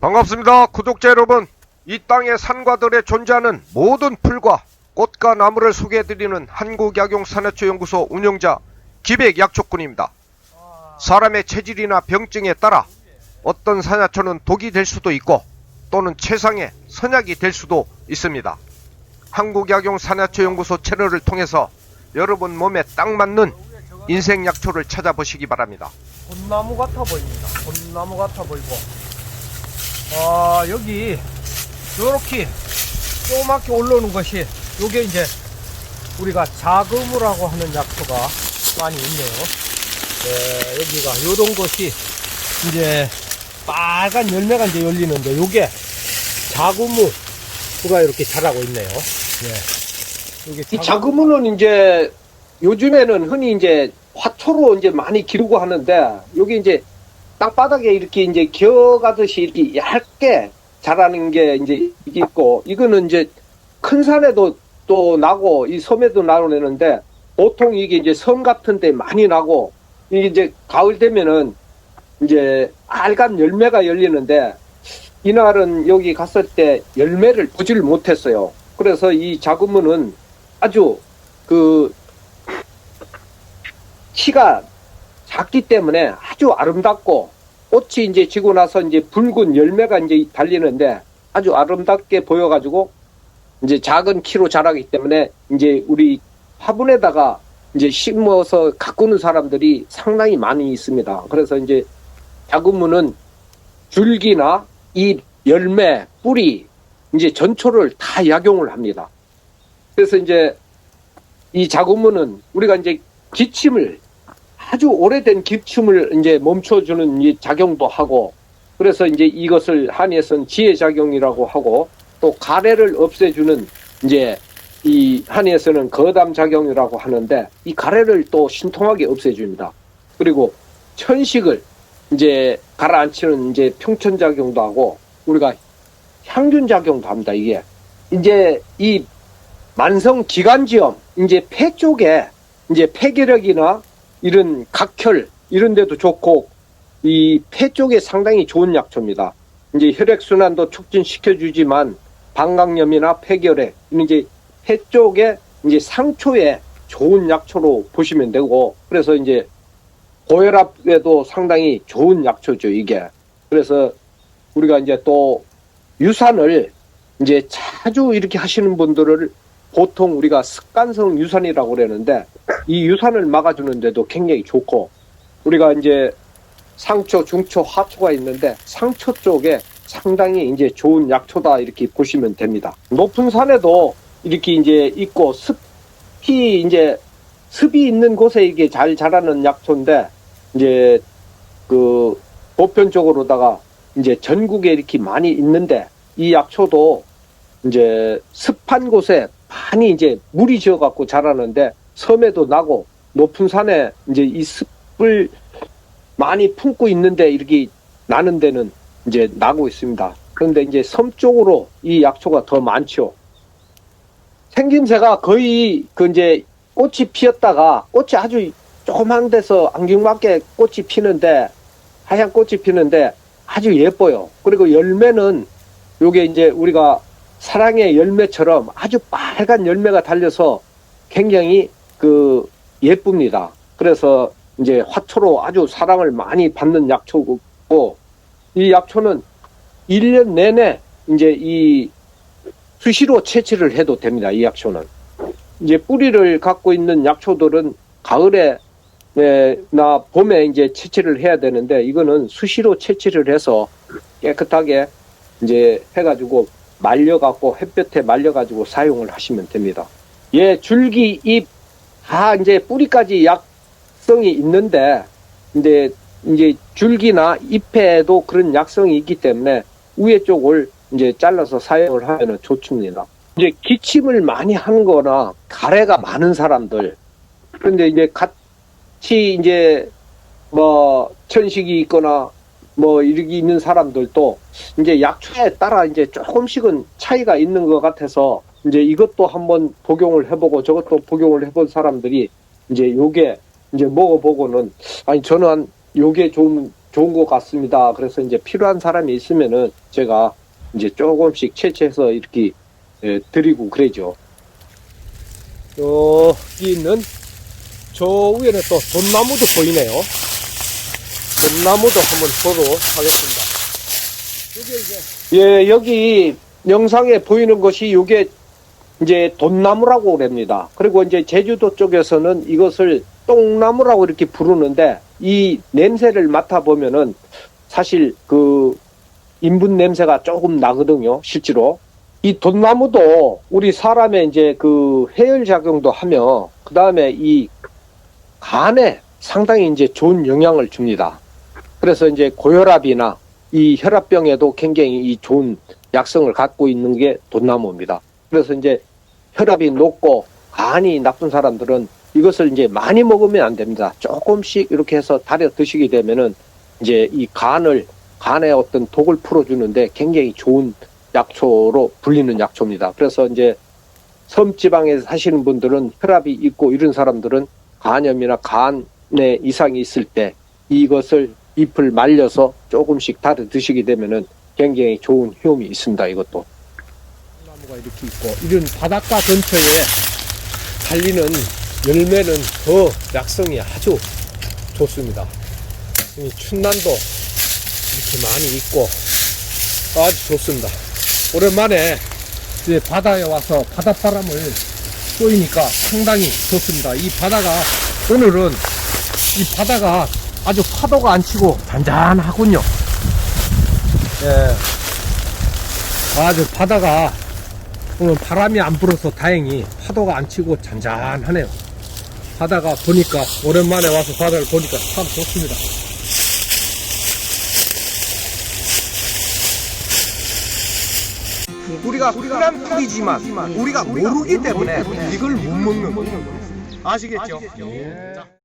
반갑습니다. 구독자 여러분. 이 땅의 산과들에 존재하는 모든 풀과 꽃과 나무를 소개해드리는 한국약용산해초연구소 운영자 기백약초꾼입니다. 사람의 체질이나 병증에 따라 어떤 산야초는 독이 될 수도 있고 또는 최상의 선약이 될 수도 있습니다. 한국약용산야초연구소 채널을 통해서 여러분 몸에 딱 맞는 인생약초를 찾아보시기 바랍니다. 곤나무 같아 보입니다. 곤나무 같아 보이고. 아, 여기, 요렇게, 조그맣게 올라오는 것이, 요게 이제, 우리가 자금우라고 하는 약초가 많이 있네요. 네, 여기가, 요런 것이, 이제, 빨간 열매가 이제 열리는데, 요게, 자금우가 이렇게 자라고 있네요. 네. 요게 이 자금은 이제 요즘에는 흔히 이제 화초로 이제 많이 기르고 하는데 여기 이제 땅바닥에 이렇게 이제 기어가듯이 이렇게 얇게 자라는 게 이제 있고 이거는 이제 큰 산에도 또 나고 이 섬에도 나오는데 보통 이게 이제 섬 같은 데 많이 나고 이게 이제 가을 되면은 이제 빨간 열매가 열리는데 이날은 여기 갔을 때 열매를 보지를 못했어요. 그래서 이 자구문은 아주 그 키가 작기 때문에 아주 아름답고 꽃이 이제 지고 나서 이제 붉은 열매가 이제 달리는데 아주 아름답게 보여가지고 이제 작은 키로 자라기 때문에 이제 우리 화분에다가 이제 심어서 가꾸는 사람들이 상당히 많이 있습니다. 그래서 이제 자구문은 줄기나 이 열매, 뿌리, 이제 전초를 다 약용을 합니다. 그래서 이제 이 자구문은 우리가 이제 기침을 아주 오래된 기침을 이제 멈춰주는 이 작용도 하고 그래서 이제 이것을 한의에서는 지혜 작용이라고 하고 또 가래를 없애주는 이제 이 한의에서는 거담 작용이라고 하는데 이 가래를 또 신통하게 없애줍니다. 그리고 천식을 이제 가라앉히는 이제 평천 작용도 하고 우리가 향균 작용도 합니다. 이게 이제 이 만성 기관지염 이제 폐 쪽에 이제 폐결핵이나 이런 각혈 이런 데도 좋고 이 폐 쪽에 상당히 좋은 약초입니다. 이제 혈액 순환도 촉진시켜 주지만 방광염이나 폐결핵 이제 폐 쪽에 이제 상초에 좋은 약초로 보시면 되고 그래서 이제 고혈압에도 상당히 좋은 약초죠 이게 그래서 우리가 이제 또 유산을 이제 자주 이렇게 하시는 분들을 보통 우리가 습관성 유산이라고 그러는데 이 유산을 막아주는데도 굉장히 좋고 우리가 이제 상초, 중초, 하초가 있는데 상초 쪽에 상당히 이제 좋은 약초다 이렇게 보시면 됩니다. 높은 산에도 이렇게 이제 있고 습이 이제 습이 있는 곳에 이게 잘 자라는 약초인데 이제 그 보편적으로다가 이제 전국에 이렇게 많이 있는데 이 약초도 이제 습한 곳에 많이 이제 물이 지어 갖고 자라는데 섬에도 나고 높은 산에 이제 이 습을 많이 품고 있는데 이렇게 나는 데는 이제 나고 있습니다. 그런데 이제 섬 쪽으로 이 약초가 더 많죠. 생김새가 거의 그 이제 꽃이 피었다가 꽃이 아주 조그만 데서 안경맞게 꽃이 피는데 하얀 꽃이 피는데 아주 예뻐요. 그리고 열매는 요게 이제 우리가 사랑의 열매처럼 아주 빨간 열매가 달려서 굉장히 그 예쁩니다. 그래서 이제 화초로 아주 사랑을 많이 받는 약초고 이 약초는 1년 내내 이제 이 수시로 채취를 해도 됩니다. 이 약초는. 이제 뿌리를 갖고 있는 약초들은 가을에 네, 나 봄에 이제 채취를 해야 되는데 이거는 수시로 채취를 해서 깨끗하게 이제 해가지고 말려갖고 햇볕에 말려가지고 사용을 하시면 됩니다. 예, 줄기, 잎, 다 이제 뿌리까지 약성이 있는데, 이제, 이제 줄기나 잎에도 그런 약성이 있기 때문에 위에 쪽을 이제 잘라서 사용을 하면 좋습니다. 이제 기침을 많이 하는 거나 가래가 많은 사람들, 근데 이제 같이 이제 뭐 천식이 있거나 뭐 이렇게 있는 사람들도 이제 약초에 따라 이제 조금씩은 차이가 있는 것 같아서 이제 이것도 한번 복용을 해보고 저것도 복용을 해본 사람들이 이제 요게 이제 먹어보고는 아니 저는 요게 좀 좋은 것 같습니다. 그래서 이제 필요한 사람이 있으면은 제가 이제 조금씩 채취해서 이렇게 예, 드리고 그러죠. 여기 있는 저 위에는 또 돈나무도 보이네요. 돈나무도 한번 보도록 하겠습니다. 여기 이제 예, 여기 영상에 보이는 것이 이게 이제 돈나무라고 그럽니다. 그리고 이제 제주도 쪽에서는 이것을 똥나무라고 이렇게 부르는데 이 냄새를 맡아보면은 사실 그 인분 냄새가 조금 나거든요, 실제로. 이 돈나무도 우리 사람의 이제 그 해열 작용도 하며 그 다음에 이 간에 상당히 이제 좋은 영향을 줍니다. 그래서 이제 고혈압이나 이 혈압병에도 굉장히 이 좋은 약성을 갖고 있는 게 돈나무입니다. 그래서 이제 혈압이 높고 간이 나쁜 사람들은 이것을 이제 많이 먹으면 안 됩니다. 조금씩 이렇게 해서 달여 드시게 되면은 이제 이 간을 간의 어떤 독을 풀어주는데 굉장히 좋은 약초로 불리는 약초입니다. 그래서 이제 섬지방에 사시는 분들은 혈압이 있고 이런 사람들은 간염이나 간에 이상이 있을 때 이것을 잎을 말려서 조금씩 달여 드시게 되면은 굉장히 좋은 효험이 있습니다. 이것도. 나무가 이렇게 있고 이런 바닷가 근처에 달리는 열매는 더 약성이 아주 좋습니다. 이 춘난도 이렇게 많이 있고 아주 좋습니다. 오랜만에 이제 바다에 와서 바닷바람을 쏘이니까 상당히 좋습니다. 이 바다가 오늘은 이 바다가 아주 파도가 안 치고 잔잔하군요. 예. 아주 바다가 오늘 바람이 안 불어서 다행히 파도가 안 치고 잔잔하네요. 바다가 보니까 오랜만에 와서 바다를 보니까 참 좋습니다. 우리가 흔한 풀이지만 우리가 모르기 때문에 이걸 못 먹는 거예요. 아시겠죠? 자.